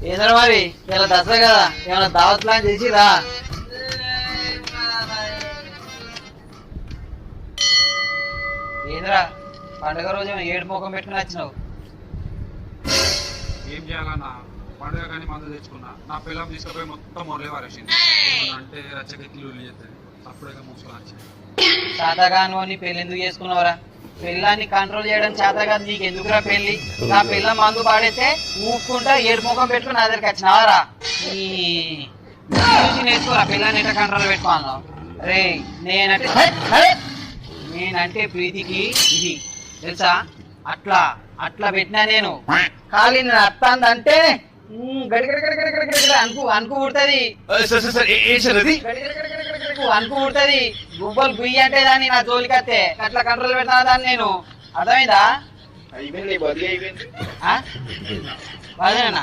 ఏంద్రా మరి? ఇలా దసరా కదా? ఏమైనా దావత్ ప్లాన్ చేసిరా? ఏంద్రా? పండుగ రోజు ఏడు ముఖం పెట్టుకుని వచ్చినావు. ఏం చేయాలన్నా? పండుగ కానీ మందు తెచ్చుకున్నా. నా పిల్లం తీసుకుపోయి మొత్తం మొరలే వారేసింది. అంటే చేస్తుంది అప్పుడే మూసుకొని వచ్చింది చేతగాను అని పెళ్ళి ఎందుకు చేసుకున్నావురా? పెళ్ళాన్ని కంట్రోల్ చేయడం చేత కాదు నీకు ఎందుకురా పెళ్ళి నా పిల్ల మందు పాడైతే ఊపుకుంటా ఏడు ముఖం పెట్టుకుని నా దగ్గరికి వచ్చినావరా ఈ చూసి నేర్చుకోరా పిల్లని ఎట్లా కంట్రోల్ పెట్టుకోను రే నేనంటే! నేనంటే ప్రీతికి ఇది తెలుసా అట్లా అట్లా పెట్టినా నేను ఖాళీ నేను అత్తందంటే ఉమ్, గడి గడి గడి గడి గడి గడి గడి అనుకు అనుకు పుడుతుంది సార్ సార్ సార్ ఏం సార్ అది అనుకు పుడుతుంది? గుబ్బలు గుయ్యి అంటే దాన్ని నా జోలికి వస్తే అట్లా కంట్రోల్ పెడతా దాన్ని నేను? అర్థమైందా? అయిపోయింది బదిలీ అయిపోయింది? అదేనా